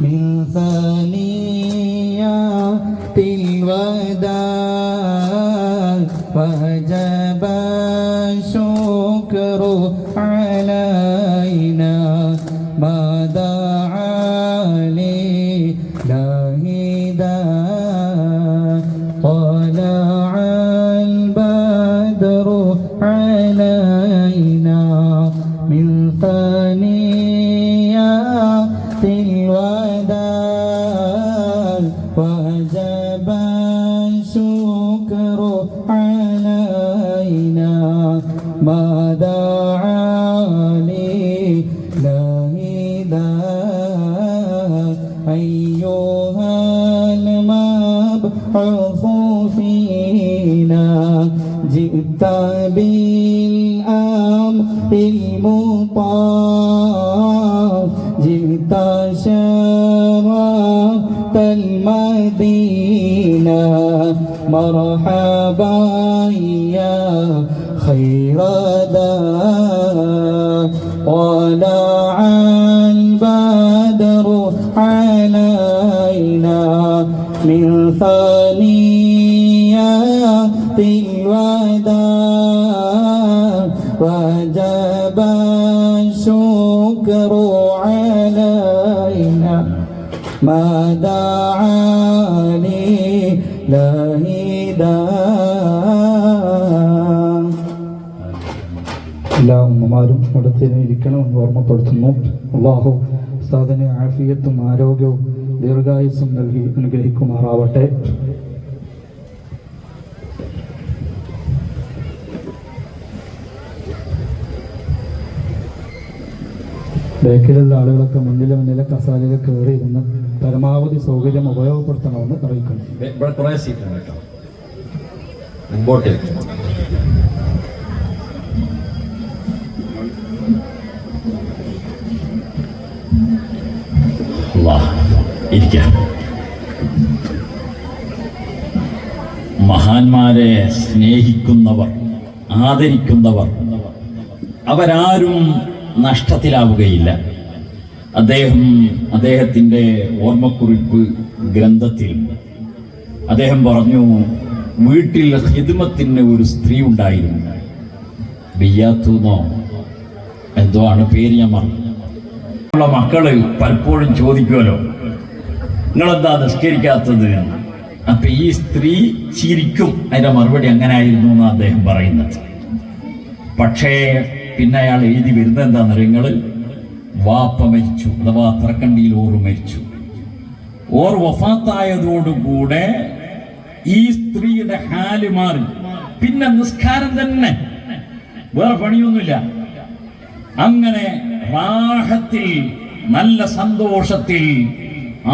من ثنيات الوداع. وجب الشكر علينا. ما دعا لله طلع البدر علينا. من ثنيات الشكر علينا ما دعا لله داع أيها المبعوث فينا جئت بالأمر المطاع. المدينة مرحبا يا خير داع طلع البدر علينا من ثنيات الوداع وجب الشكر ما دعا لله داع എല്ലാ ഉമ്മമാരും ഇടത്തിന് ഇരിക്കണമെന്ന് ഓർമ്മപ്പെടുത്തുന്നു അള്ളാഹു സാധന ആഫിയത്തും ആരോഗ്യവും ദീർഘായുസ്സും നൽകി അനുഗ്രഹിക്കുമാറാവട്ടെ ബേക്കിലുള്ള ആളുകളൊക്കെ മുന്നിലും മുന്നിലെ കസാലയിൽ കയറി ഇരുന്ന് പരമാവധി സൗകര്യം ഉപയോഗപ്പെടുത്തണമെന്ന് അറിയിക്കുന്നു. മഹാന്മാരെ സ്നേഹിക്കുന്നവർ ആദരിക്കുന്നവർ അവരാരും നഷ്ടത്തിലാവുകയില്ല. അദ്ദേഹം അദ്ദേഹത്തിന്റെ ഓർമ്മക്കുറിപ്പ് ഗ്രന്ഥത്തിൽ അദ്ദേഹം പറഞ്ഞു വീട്ടിൽ ഹിദ്മത്തിന് ഒരു സ്ത്രീ ഉണ്ടായിരുന്നു. ബിയ്യാത്തൂന്നോ എന്തോ ആണ് പേര് ഞാൻ പറഞ്ഞു ഉള്ള മക്കൾ പലപ്പോഴും ചോദിക്കുമല്ലോ നിങ്ങളെന്താ നിസ്കരിക്കാത്തത്? അപ്പൊ ഈ സ്ത്രീ ചിരിക്കും. അതിന്റെ മറുപടി അങ്ങനെ ആയിരുന്നു എന്ന് അദ്ദേഹം പറയുന്നത്. പക്ഷേ പിന്നെ അയാൾ എഴുതി വരുന്നത് എന്താണെന്ന് നിങ്ങൾ വാപ്പ മരിച്ചു അഥവാ തറക്കണ്ടിയിൽ ഓർ മരിച്ചു. ഓർ വഫാത്തായതോടുകൂടെ ഈ സ്ത്രീയുടെ ഹാൽ മാറി. പിന്നെ നിസ്കാരം തന്നെ. വേറെ പണിയൊന്നുമില്ല. അങ്ങനെ റാഹത്തിൽ നല്ല സന്തോഷത്തിൽ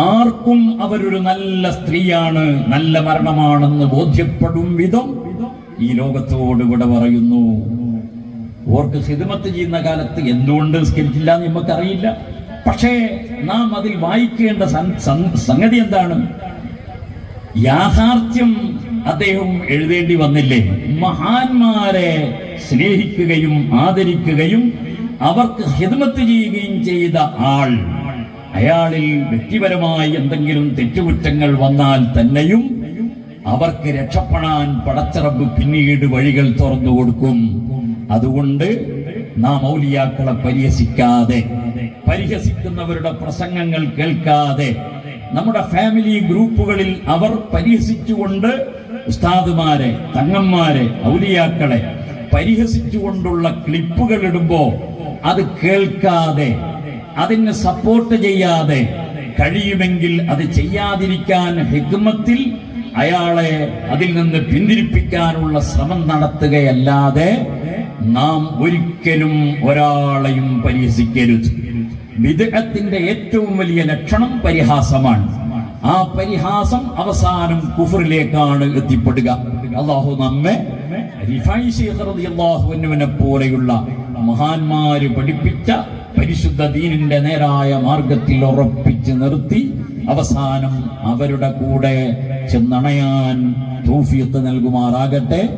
ആർക്കും അവരൊരു നല്ല സ്ത്രീയാണ് നല്ല മരണമാണെന്ന് ബോധ്യപ്പെടും വിധം ഈ ലോകത്തോട് ഇവിടെ പറയുന്നു. ഓർക്ക് സിദമത്ത് ചെയ്യുന്ന കാലത്ത് എന്തുകൊണ്ട് സ്കരിച്ചില്ല എന്ന് നമുക്കറിയില്ല പക്ഷേ നാം അതിൽ വായിക്കേണ്ട സംഗതി എന്താണ്? യാഥാർത്ഥ്യം അദ്ദേഹം എഴുതേണ്ടി വന്നില്ലേ? മഹാന്മാരെ സ്നേഹിക്കുകയും ആദരിക്കുകയും അവർക്ക് ഹിദ്മത്ത് ചെയ്യുകയും ചെയ്ത ആൾ അയാളിൽ വ്യക്തിപരമായി എന്തെങ്കിലും തെറ്റുകുറ്റങ്ങൾ വന്നാൽ തന്നെയും അവർക്ക് രക്ഷപ്പെടാൻ പടച്ചറബ് പിന്നീട് വഴികൾ തുറന്നു കൊടുക്കും. അതുകൊണ്ട് നാം ഔലിയാക്കളെ പരിഹസിക്കാതെ പരിഹസിക്കുന്നവരുടെ പ്രസംഗങ്ങൾ കേൾക്കാതെ നമ്മുടെ ഫാമിലി ഗ്രൂപ്പുകളിൽ അവർ പരിഹസിച്ചുകൊണ്ട് ഉസ്താദുമാരെ തങ്ങന്മാരെ ഔലിയാക്കളെ പരിഹസിച്ചുകൊണ്ടുള്ള ക്ലിപ്പുകൾ ഇടുമ്പോൾ അത് കേൾക്കാതെ അതിന് സപ്പോർട്ട് ചെയ്യാതെ കഴിയുമെങ്കിൽ അത് ചെയ്യാതിരിക്കാൻ ഹിഗ്മത്തിൽ അയാളെ അതിൽ നിന്ന് പിന്തിരിപ്പിക്കാനുള്ള ശ്രമം നടത്തുകയല്ലാതെ നാം ഒരിക്കലും ഒരാളെയും പരിഹസിക്കരുത്. വിദഗ്ധത്തിന്റെ ഏറ്റവും വലിയ ലക്ഷണം പരിഹാസമാണ്. ആ പരിഹാസം അവസാനം കുഫറിലേക്കാണ് എത്തിപ്പെടുക. അള്ളാഹു നമ്മെ അള്ളാഹുവിനെ പോലെയുള്ള മഹാന്മാര് പഠിപ്പിച്ച പരിശുദ്ധ ദീനിന്റെ നേരായ മാർഗത്തിൽ ഉറപ്പിച്ച് നിർത്തി അവസാനം അവരുടെ കൂടെ ചെന്നണയാൻ തൗഫീഖ് നൽകുമാറാകട്ടെ.